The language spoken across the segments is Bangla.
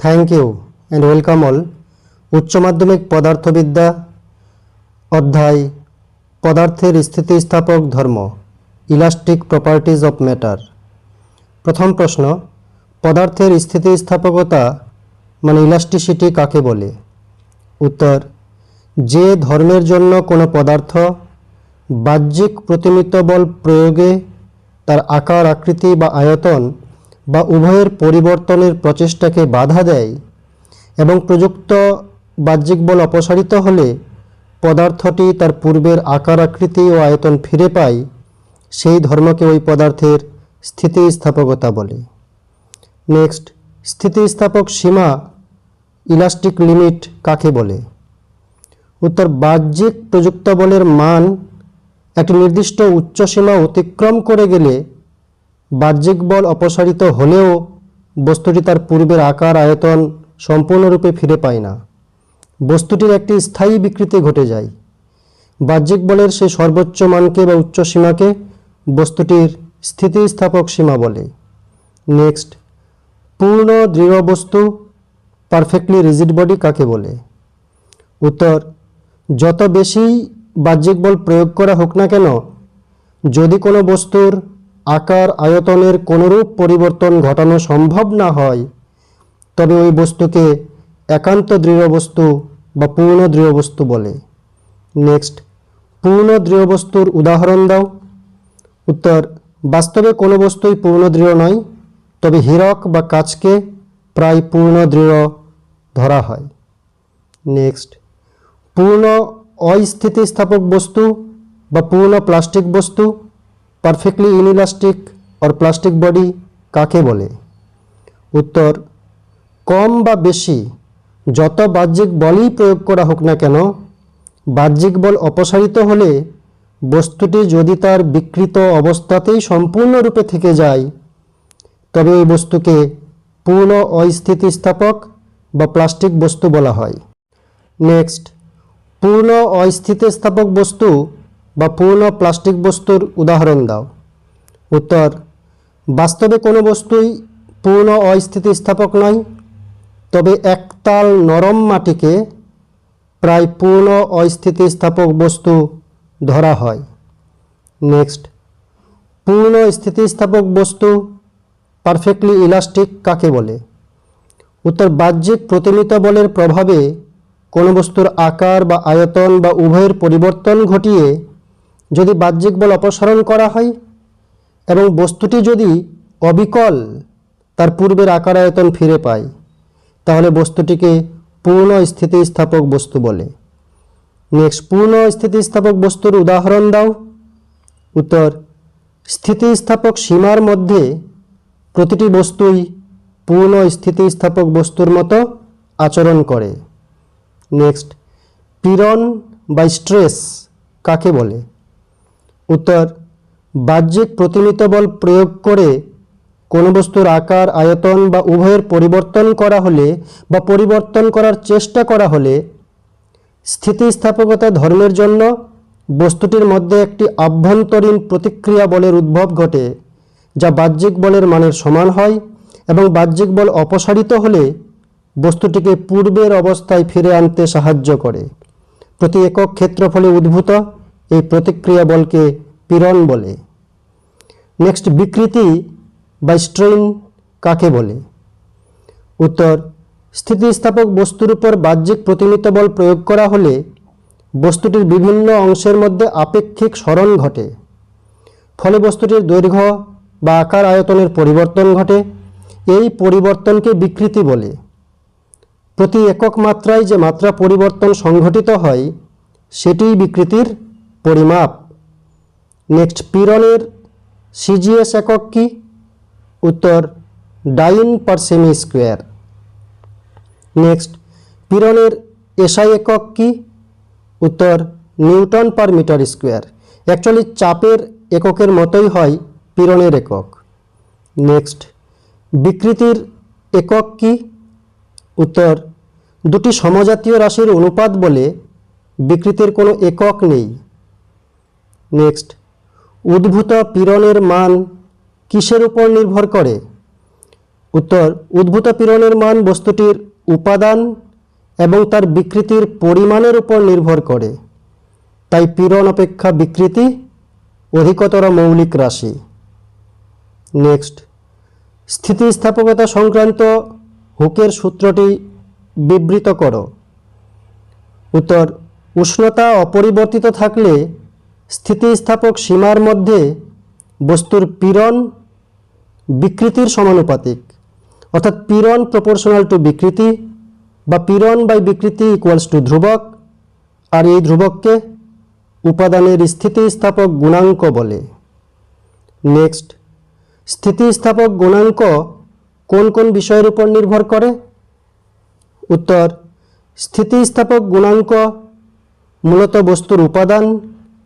Thank you and welcome all উচ্চ মাধ্যমিক পদার্থবিদ্যা অধ্যায়, পদার্থের স্থিতিস্থাপক ধর্ম ইলাস্টিক প্রপার্টিজ অফ ম্যাটার প্রথম প্রশ্ন, পদার্থের স্থিতিস্থাপকতা মানে ইলাস্টিসিটি কাকে বলে? উত্তর, যে ধর্মের জন্য কোনো পদার্থ বাহ্যিক প্রতিমিত বল প্রয়োগে তার আকার, আকৃতি বা আয়তন বা উভয়ের পরিবর্তনের প্রচেষ্টাকে বাধা দেয় এবং প্রযুক্ত বাহ্যিক বল অপসারিত হলে পদার্থটি তার পূর্বের আকার আকৃতি ও আয়তন ফিরে পায়। সেই ধর্মকে ওই পদার্থের স্থিতিস্থাপকতা বলে। নেক্সট, স্থিতিস্থাপক সীমা ইলাস্টিক লিমিট কাকে বলে? উত্তর, বাহ্যিক প্রযুক্ত বলের মান একটি নির্দিষ্ট উচ্চ সীমা অতিক্রম করে গেলে বাহ্যিক বল অপসারিত হলেও বস্তুটি তার পূর্বের আকার আয়তন সম্পূর্ণরূপে ফিরে পায় না। বস্তুটির একটি স্থায়ী বিকৃতি ঘটে যায়। বাহ্যিক বলের সেই সর্বোচ্চ মানকে বা উচ্চ সীমাকে বস্তুটির স্থিতিস্থাপক সীমা বলে। নেক্সট, পূর্ণ দৃঢ় বস্তু পারফেক্টলি রিজিড বডি কাকে বলে? উত্তর, যত বেশি বাহ্যিক বল প্রয়োগ করা হোক না কেন, যদি কোনো বস্তুর আকার আয়তনের কোনোরূপ পরিবর্তন ঘটানো সম্ভব না হয়। তবে ওই বস্তুকে একান্ত দৃঢ় বস্তু বা পূর্ণ দৃঢ় বস্তু বলে। নেক্সট, পূর্ণ দৃঢ় বস্তুর উদাহরণ দাও। উত্তর, বাস্তবে কোনো বস্তুই পূর্ণ দৃঢ় নয়, তবে হীরক বা কাচকে প্রায় পূর্ণ দৃঢ় ধরা হয়। নেক্সট, পূর্ণ অস্থিতিস্থাপক বস্তু বা পূর্ণ প্লাস্টিক বস্তু perfectly inelastic or plastic body কাকে বলে? উত্তর, কম বা বেশি যত বাহ্যিক বলই প্রয়োগ করা হোক না কেন, বাহ্যিক বল অপসারিত হলে বস্তুটি যদি তার বিকৃত অবস্থাতেই সম্পূর্ণরূপে থেকে যায়, তবে ওই বস্তুকে পূর্ণ অস্থিতিস্থাপক বা প্লাস্টিক বস্তু বলা হয়। নেক্সট, পূর্ণ অস্থিতিস্থাপক বস্তু বা পূর্ণ প্লাস্টিক বস্তুর উদাহরণ দাও। উত্তর, বাস্তবে কোনো বস্তুই পূর্ণ অস্থিতিস্থাপক নয়, তবে একতাল নরম মাটিকে প্রায় পূর্ণ অস্থিতিস্থাপক বস্তু ধরা হয়। নেক্সট পূর্ণ স্থিতিস্থাপক বস্তু পারফেক্টলি ইলাস্টিক কাকে বলে? উত্তর, বাহ্যিক প্রতিমিত বলের প্রভাবে কোনো বস্তুর আকার বা আয়তন বা উভয়ের পরিবর্তন ঘটিয়ে যদি বাহ্যিক বল অপসারণ করা হয় এবং বস্তুটি যদি অবিকল, তার পূর্বের আকার আয়তন ফিরে পায়, তাহলে বস্তুটিকে পূর্ণ স্থিতিস্থাপক বস্তু বলে। নেক্সট পূর্ণ স্থিতিস্থাপক বস্তুর উদাহরণ দাও। উত্তর, স্থিতিস্থাপক সীমার মধ্যে প্রতিটি বস্তুই পূর্ণ স্থিতিস্থাপক বস্তুর মতো আচরণ করে। নেক্সট পীড়ন বা স্ট্রেস কাকে বলে? উত্তর, বাহ্যিক প্রতিমিত বল প্রয়োগ করে কোনো বস্তুর আকার, আয়তন বা উভয়ের পরিবর্তন করা হলে বা পরিবর্তন করার চেষ্টা করা হলে স্থিতিস্থাপকতা ধর্মের জন্য বস্তুটির মধ্যে একটি আভ্যন্তরীণ প্রতিক্রিয়া বলের উদ্ভব ঘটে, যা বাহ্যিক বলের মানের সমান হয় এবং বাহ্যিক বল অপসারিত হলে বস্তুটিকে পূর্বের অবস্থায় ফিরে আনতে সাহায্য করে। প্রতি একক ক্ষেত্রফলে উদ্ভূত এই প্রতিক্রিয়া বলকে পীড়ন বলে। নেক্সট, বিকৃতি বা স্ট্রেইন কাকে বলে? উত্তর, স্থিতিস্থাপক বস্তুর উপর বাহ্যিক প্রতিমিত বল প্রয়োগ করা হলে বস্তুটির বিভিন্ন অংশের মধ্যে আপেক্ষিক স্মরণ ঘটে। ফলে বস্তুটির দৈর্ঘ্য বা আকার আয়তনের পরিবর্তন ঘটে। এই পরিবর্তনকে বিকৃতি বলে। প্রতি একক মাত্রায় যে মাত্রা পরিবর্তন সংঘটিত হয়, সেটিই বিকৃতির পরিমাপ। নেক্সট পীড়নের সিজিএস একক কি? উত্তর, dyne per semi square next পীড়নের SI একক কি? উত্তর, newton per metre square. Actually চাপের এককের মতোই হয় পীড়নের একক। নেক্সট, বিকৃতির একক কি? উত্তর, দুটি সমজাতীয় রাশির অনুপাত বলে বিকৃতির কোনো একক নেই। নেক্সট উদ্ভূত পীড়নের মান কিসের উপর নির্ভর করে? উত্তর, উদ্ভূত পীড়নের মান বস্তুটির উপাদান এবং তার বিকৃতির পরিমাণের উপর নির্ভর করে। তাই পীড়ন অপেক্ষা বিকৃতি অধিকতর মৌলিক রাশি। নেক্সট স্থিতিস্থাপকতা সংক্রান্ত হুকের সূত্রটি বিবৃত করো। উত্তর, উষ্ণতা অপরিবর্তিত থাকলে স্থিতিস্থাপক সীমার মধ্যে বস্তুর পীড়ন বিকৃতির সমানুপাতিক। অর্থাৎ পীড়ন প্রপোর্শনাল টু বিকৃতি বা পীড়ন বাই বিকৃতি ইকুয়ালস টু ধ্রুবক, আর এই ধ্রুবককে উপাদানের স্থিতিস্থাপক গুণাঙ্ক বলে। নেক্সট, স্থিতিস্থাপক গুণাঙ্ক কোন কোন বিষয়ের উপর নির্ভর করে? উত্তর, স্থিতিস্থাপক গুণাঙ্ক মূলত বস্তুর উপাদান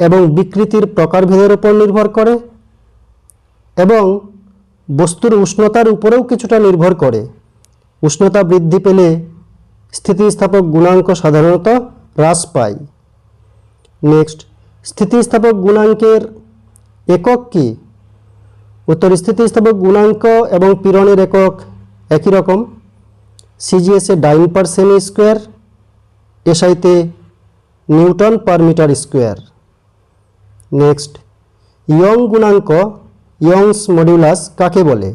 এবং বিকৃতির প্রকারভেদের উপর নির্ভর করে এবং বস্তুর উষ্ণতার উপরেও কিছুটা নির্ভর করে। উষ্ণতা বৃদ্ধি পেলে স্থিতিস্থাপক গুণাঙ্ক সাধারণত হ্রাস পায়। নেক্সট, স্থিতিস্থাপক গুণাঙ্কের একক কি? উত্তর, স্থিতিস্থাপক গুণাঙ্ক এবং পীড়নের একক একই রকম। সিজিএসে dyne per semi square এসআইতে newton per metre square. Next Young গুণাঙ্ক ইয়ংস মডিউলাস কাকে বলে?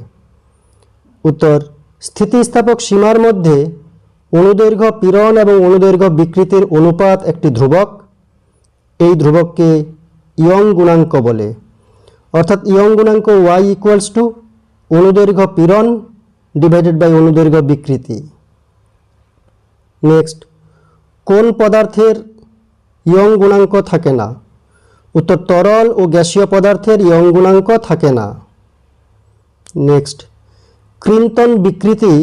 উত্তর, স্থিতিস্থাপক সীমার মধ্যে অনুদৈর্ঘ্য পীড়ন এবং অনুদৈর্ঘ্য বিকৃতির অনুপাত একটি ধ্রুবক। এই ধ্রুবককে ইয়ং গুণাঙ্ক বলে। অর্থাৎ ইয়ং গুণাঙ্ক ওয়াই ইকুয়ালস টু অনুদৈর্ঘ্য পীড়ন ডিভাইডেড বাই অনুদৈর্ঘ্য বিকৃতি। নেক্সট কোন পদার্থের ইয়ং গুণাঙ্ক থাকে না? উত্তর তরল ও গ্যাসীয় পদার্থের ইয়ং গুণাঙ্ক থাকে না। নেক্সট ক্রিন্তন বিকৃতি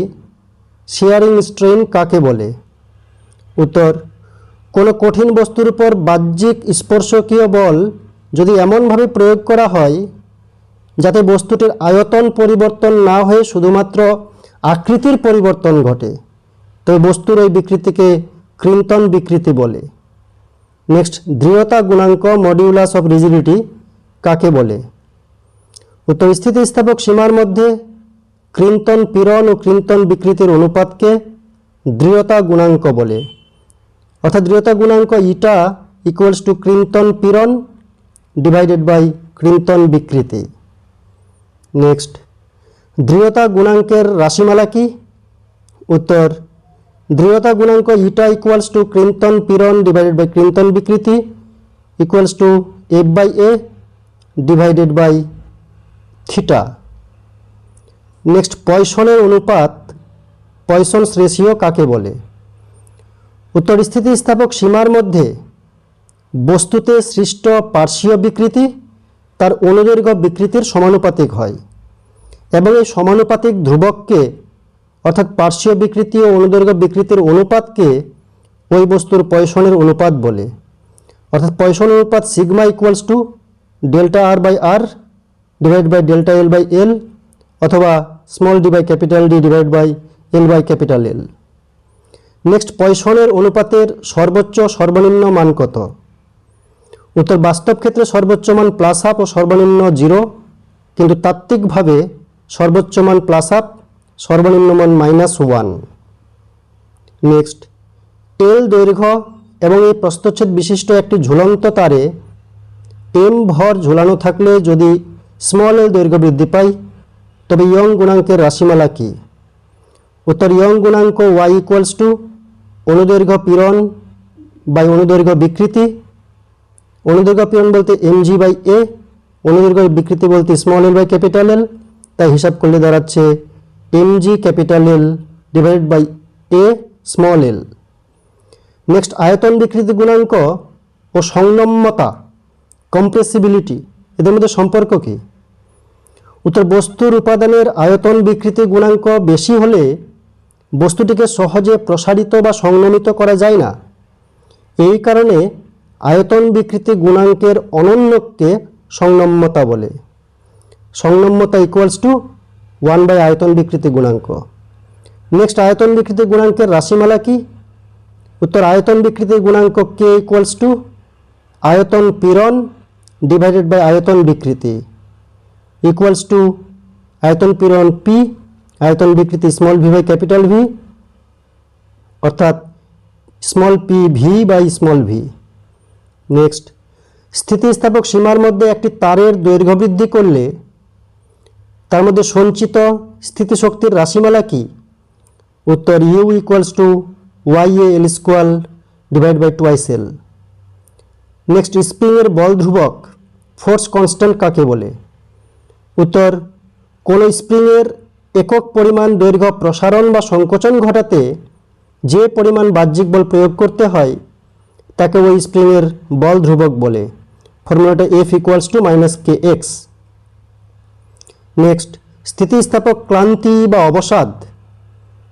শেয়ারিং স্ট্রেন কাকে বলে? উত্তর, কোনো কঠিন বস্তুর উপর বাহ্যিক স্পর্শকীয় বল যদি এমনভাবে প্রয়োগ করা হয়, যাতে বস্তুটির আয়তন পরিবর্তন না হয়ে শুধুমাত্র আকৃতির পরিবর্তন ঘটে তবে বস্তুর ওই বিকৃতিকে ক্রিন্তন বিকৃতি বলে। নেক্সট দৃঢ়তা গুণাঙ্ক মডিউলাস অফ রিজিডিটি কাকে বলে? উত্তর স্থিতিস্থাপক সীমার মধ্যে ক্রিন্তন পীড়ন ও ক্রিন্তন বিকৃতির অনুপাতকে দৃঢ়তা গুণাঙ্ক বলে। অর্থাৎ দৃঢ়তা গুণাঙ্ক ইটা ইকুয়ালস টু ক্রিন্তন পীড়ন ডিভাইডেড বাই ক্রিন্তন বিকৃতি। নেক্সট দৃঢ়তা গুণাঙ্কের রাশিমালা কি? উত্তর দৃঢ়তা গুণাঙ্ক ইটা ইকুয়ালস টু ক্রিন্তন পীড়ন ডিভাইডেড বাই ক্রিন্তন বিকৃতি equals to F by A divided by theta next পয়সনের অনুপাত পয়সনস রেশিও কাকে বলে? উত্তর স্থিতিস্থাপক সীমার মধ্যে বস্তুতে সৃষ্ট পার্শ্বীয় বিকৃতি তার অনুদৈর্ঘ্য বিকৃতির সমানুপাতিক হয় এবং এই সমানুপাতিক ধ্রুবককে অর্থাৎ পার্শ্বীয় বিকৃতি ও অনুদৈর্ঘ্য বিকৃতির অনুপাতকে ওই বস্তুর পয়সনের অনুপাত বলে। অর্থাৎ পয়সন অনুপাত sigma equals to delta R by R divide by delta L by L অথবা small D by capital D divide by L by capital L next পয়সনের অনুপাতের সর্বোচ্চ সর্বনিম্ন মান কত? উত্তর, বাস্তব ক্ষেত্রে সর্বোচ্চ মান প্লাস হাফ ও সর্বনিম্ন জিরো কিন্তু তাত্ত্বিকভাবে সর্বোচ্চ মান প্লাস হাফ সর্বনিম্ন মান মাইনাস ওয়ান নেক্সট এল দৈর্ঘ্য এবং এই প্রস্থচ্ছেদ বিশিষ্ট একটি ঝুলন্ত তারে এম ভর ঝুলানো থাকলে যদি স্মল এল দৈর্ঘ্য বৃদ্ধি পায়, তবে ইয়ং গুণাঙ্কের রাশিমালা কি? উত্তর, ইয়ং গুণাঙ্ক ওয়াই ইকুয়ালস টু অনুদৈর্ঘ্য পীড়ন বাই অনুদৈর্ঘ্য বিকৃতি। অনুদৈর্ঘ্য পীড়ন বলতে এম জি বাই এ অনুদৈর্ঘ্য বিকৃতি বলতে small L by capital L তাই হিসাব করলে দাঁড়াচ্ছে G capital L divided by A small L next আয়তন বিকৃতি গুণাঙ্ক ও সংনম্যতা কম্প্রেসিবিলিটি এদের মধ্যে সম্পর্ক কী? উত্তর, বস্তুর উপাদানের আয়তন বিকৃতি গুণাঙ্ক বেশি হলে বস্তুটিকে সহজে প্রসারিত বা সংনমিত করা যায় না। এই কারণে আয়তন বিকৃতি গুণাঙ্কের অনন্যকে সংনম্যতা বলে। সংনম্যতা ইকুয়ালস টু ওয়ান বাই আয়তন বিকৃতি গুণাঙ্ক। নেক্সট আয়তন বিকৃতি গুণাঙ্কের রাশিমালা কি? উত্তর, আয়তন বিকৃতি গুণাঙ্ক কে ইকুয়ালস টু আয়তন পীড়ন ডিভাইডেড বাই আয়তন বিকৃতি। ইকুয়ালস টু আয়তন পীড়ন পি আয়তন বিকৃতি small V by capital V অর্থাৎ small P V by small V next, স্থিতিস্থাপক সীমার মধ্যে একটি তারের দৈর্ঘ্য বৃদ্ধি করলে তার মধ্যে সঞ্চিত স্থিতিশক্তির রাশিমালা কি? উত্তর U equals to Y A L square divide by twice L next স্প্রিংয়ের বল ধ্রুবক ফোর্স কনস্ট্যান্ট কাকে বলে? উত্তর, কোনো স্প্রিংয়ের একক পরিমাণ দৈর্ঘ্য প্রসারণ বা সংকোচন ঘটাতে যে পরিমাণ বাহ্যিক বল প্রয়োগ করতে হয়, তাকে ওই স্প্রিংয়ের বল ধ্রুবক বলে। ফর্মুলাটা F equals to minus K X next, স্থিতিস্থাপক ক্লান্তি বা অবসাদ,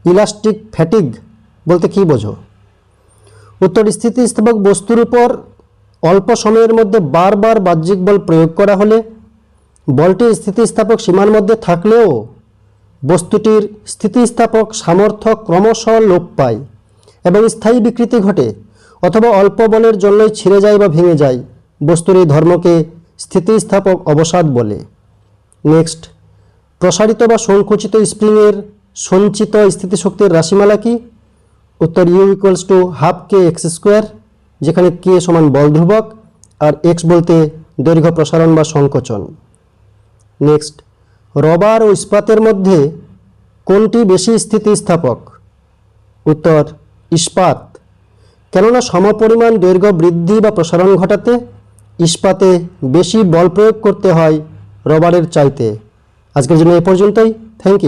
ইলাস্টিক ফ্যাটিগ বলতে কী বোঝো? উত্তর, স্থিতিস্থাপক বস্তুর উপর অল্প সময়ের মধ্যে বারবার বাহ্যিক বল প্রয়োগ করা হলে বলটি স্থিতিস্থাপক সীমার মধ্যে থাকলেও বস্তুটির স্থিতিস্থাপক সামর্থ্য ক্রমশ লোপ পায় এবং স্থায়ী বিকৃতি ঘটে অথবা অল্প বলের জন্যই ছিঁড়ে যায় বা ভেঙে যায়। বস্তুর এই ধর্মকে স্থিতিস্থাপক অবসাদ বলে। নেক্সট। প্রসারিত বা সংকুচিত স্প্রিংয়ের সঞ্চিত স্থিতিশক্তির রাশিমালা কি? উত্তর U equals to half K X square যেখানে কে সমান বল ধ্রুবক আর এক্স বলতে দৈর্ঘ্য প্রসারণ বা সংকোচন। নেক্সট, রবার ও ইস্পাতের মধ্যে কোনটি বেশি স্থিতিস্থাপক? উত্তর, ইস্পাত। কেননা সমপরিমাণ দৈর্ঘ্য বৃদ্ধি বা প্রসারণ ঘটাতে ইস্পাতে বেশি বল প্রয়োগ করতে হয় রবারের চাইতে। আজকের জন্য এ পর্যন্তই। Thank you